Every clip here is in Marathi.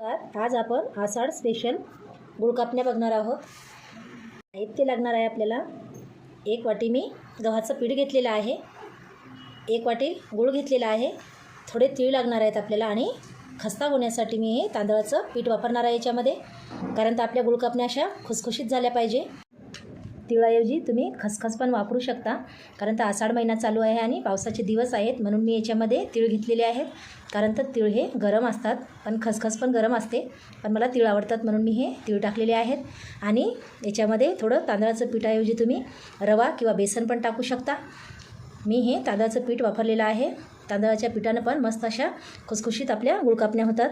आज आपण आषाढ स्पेशल गुळकापण्या बघणार आहोत. साहित्य लागणार आहे आपल्याला. एक वाटी मी गव्हाचं पीठ घेतलेलं आहे. एक वाटी गुळ घेतलेला आहे. थोडे तीळ लागणार आहेत आपल्याला आणि खस्ता होण्यासाठी मी हे तांदळाचं पीठ वापरणार आहे याच्यामध्ये. कारण तर आपल्या गुळकापण्या अशा खुसखुशीत झाल्या पाहिजे. तिळाऐवजी तुम्ही खसखस पण वापरू शकता. कारण तर आषाढ महिना चालू आहे आणि पावसाचे दिवस आहेत म्हणून मी याच्यामध्ये तीळ घेतलेले आहेत. कारण तर तीळ हे गरम असतात. पण खसखस पण गरम असते. पण मला तीळ आवडतात म्हणून मी हे तीळ टाकलेले आहेत. आणि याच्यामध्ये थोडं तांदळाचं पिठाऐवजी तुम्ही रवा किंवा बेसन पण टाकू शकता. मी हे तांदळाचं पीठ वापरलेलं आहे. तांदळाच्या पिठानं पण मस्त अशा खुसखुशीत आपल्या गुळकापण्या होतात.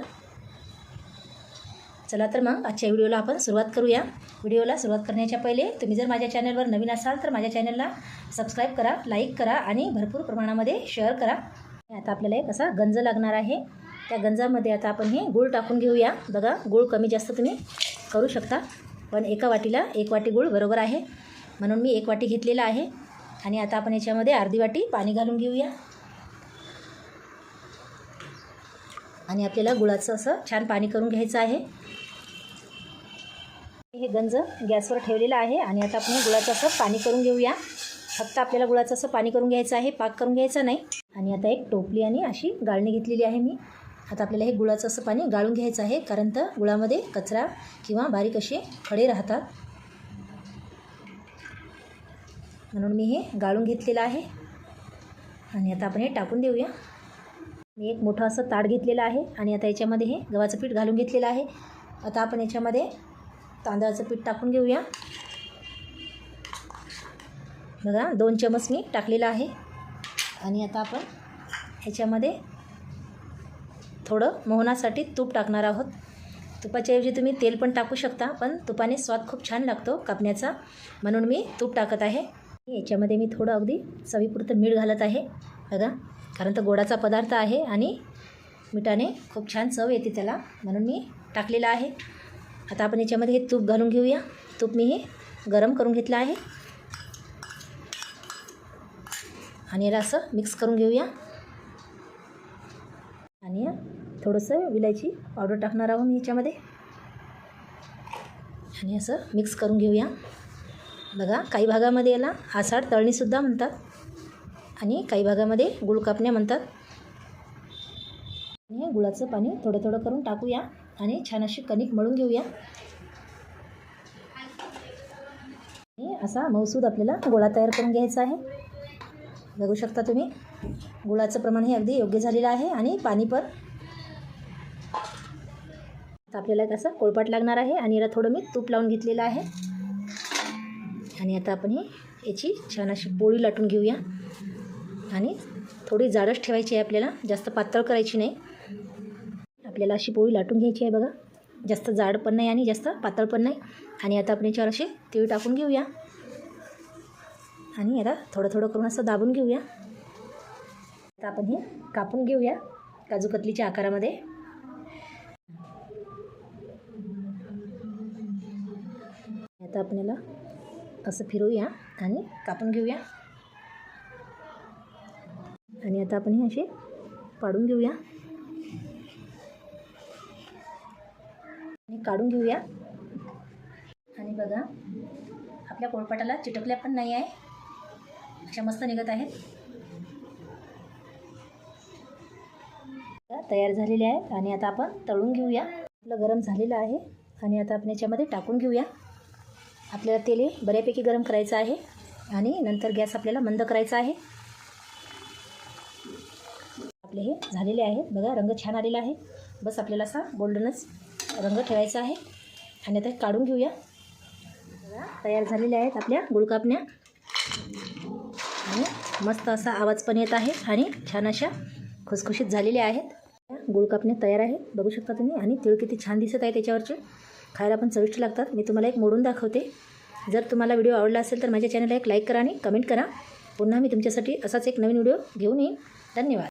चला तर मग आजच्या व्हिडिओला आपण सुरुवात करूया. व्हिडिओला सुरुवात करण्याच्या पहिले तुम्ही जर माझ्या चॅनलवर नवीन असाल तर माझ्या चॅनलला सबस्क्राईब करा लाईक करा आणि भरपूर प्रमाणामध्ये शेअर करा. आता आपल्याला एक असा गंज लागणार आहे. त्या गंजामध्ये आता आपण हे गूळ टाकून घेऊया. बघा गूळ कमी जास्त तुम्ही करू शकता पण एका वाटीला एक वाटी गूळ बरोबर आहे. म्हणून मी एक वाटी घेतलेला आहे आणि आता आपण याच्यामध्ये अर्धी वाटी पाणी घालून घेऊया. आणि आपल्याला गुळाचं असं छान पाणी करून घ्यायचं आहे. हे गंज गॅसवर ठेवलेलं आहे आणि आता आपण गुळाचं असं पाणी करून घेऊया. फक्त आपल्याला गुळाचं असं पाणी करून घ्यायचं आहे पाक करून घ्यायचा नाही. आणि आता एक टोपली आणि अशी गाळणी घेतलेली आहे मी. आता आपल्याला हे गुळाचं असं पाणी गाळून घ्यायचं आहे कारण तर गुळामध्ये कचरा किंवा बारीक असे खडे राहतात. म्हणून मी हे गाळून घेतलेलं आहे. आणि आता आपण हे टाकून देऊया. मी एक मोठं असं ताट घेतलेलं आहे आणि आता याच्यामध्ये हे गव्हाचं पीठ घालून घेतलेलं आहे. आता आपण याच्यामध्ये तांदळाचं पीठ टाकून घेऊया. बघा दोन चमच मी टाकलेलं आहे. आणि आता आपण ह्याच्यामध्ये थोडं मोहनासाठी तूप टाकणार आहोत. तुपाच्याऐवजी तुम्ही तेल पण टाकू शकता पण तुपाने स्वाद खूप छान लागतो कापण्याचा. म्हणून मी तूप टाकत आहे. याच्यामध्ये मी थोडं अगदी चवीपुरतं मीठ घालत आहे. बघा कारण तर गोडाचा पदार्थ आहे आणि मिठाने खूप छान चव येते त्याला. म्हणून मी टाकलेलं आहे. आता आपण याच्यामध्ये हे तूप घालून घेऊया. तूप मी हे गरम करून घेतलं आहे. आणि याला असं मिक्स करून घेऊया. आणि थोडंसं विलायची पावडर टाकणार आहोत मी याच्यामध्ये. आणि असं मिक्स करून घेऊया. बघा काही भागामध्ये याला आसाड तळणीसुद्धा म्हणतात. आणि काही भागामध्ये गुळ कापण्या म्हणतात. आणि गुळाचं पाणी थोडं थोडं करून टाकूया. आणि छान अशी कणिक मळून घेऊया. आणि असा मौसूद आपल्याला गोळा तयार करून घ्यायचा आहे. बघू शकता तुम्ही गुळाचं प्रमाण हे अगदी योग्य झालेलं आहे आणि पाणी पण. आता आपल्याला एक असं कोळपाट लागणार आहे आणि याला थोडं मी तूप लावून घेतलेलं आहे. आणि आता आपण ही याची छान अशी पोळी लाटून घेऊया. आणि थोडी जाडच ठेवायची आहे आपल्याला जास्त पातळ करायची नाही. आपल्याला अशी पोळी लाटून घ्यायची आहे बघा. जास्त जाड पण नाही आणि जास्त पातळ पण नाही. आणि आता आपण याच्यावर असे तीळ टाकून घेऊया. आणि आता थोडं थोडं करून असं दाबून घेऊया. आता आपण हे कापून घेऊया काजू कतलीच्या आकारामध्ये. आता आपण याला असं फिरवूया आणि कापून घेऊया. आणि आता आपण हे असे पाडून घेऊया. काढून घेऊया. आणि बघा आपल्या पोळपाटाला चिटकल्या पण नाही आहे. अशा मस्त निघत आहेत. तयार झालेले आहेत आणि आता आपण तळून घेऊया. आपलं गरम झालेलं आहे आणि आता आपण याच्यामध्ये टाकून घेऊया. आपल्याला तेल बऱ्यापैकी गरम करायचं आहे आणि नंतर गॅस आपल्याला मंद करायचा आहे. आपले हे झालेले आहे बघा रंग छान आलेला आहे. बस आपल्याला असा गोल्डनच रंग ठेवायचा आहे. आणि आता काढून घेऊया. तयार झालेल्या आहेत आपल्या गुळकापण्या. आणि मस्त असा आवाज पण येत आहे आणि छान अशा खुसखुशीत झालेल्या आहेत. गुळकापण्या तयार आहेत बघू शकता तुम्ही. आणि तिळ किती छान दिसत आहे त्याच्यावरचे. खायला पण चविष्ट लागतात. मी तुम्हाला एक मोडून दाखवते. जर तुम्हाला व्हिडिओ आवडला असेल तर माझ्या चॅनलला एक लाईक करा आणि कमेंट करा. पुन्हा मी तुमच्यासाठी असाच एक नवीन व्हिडिओ घेऊन येईन. धन्यवाद.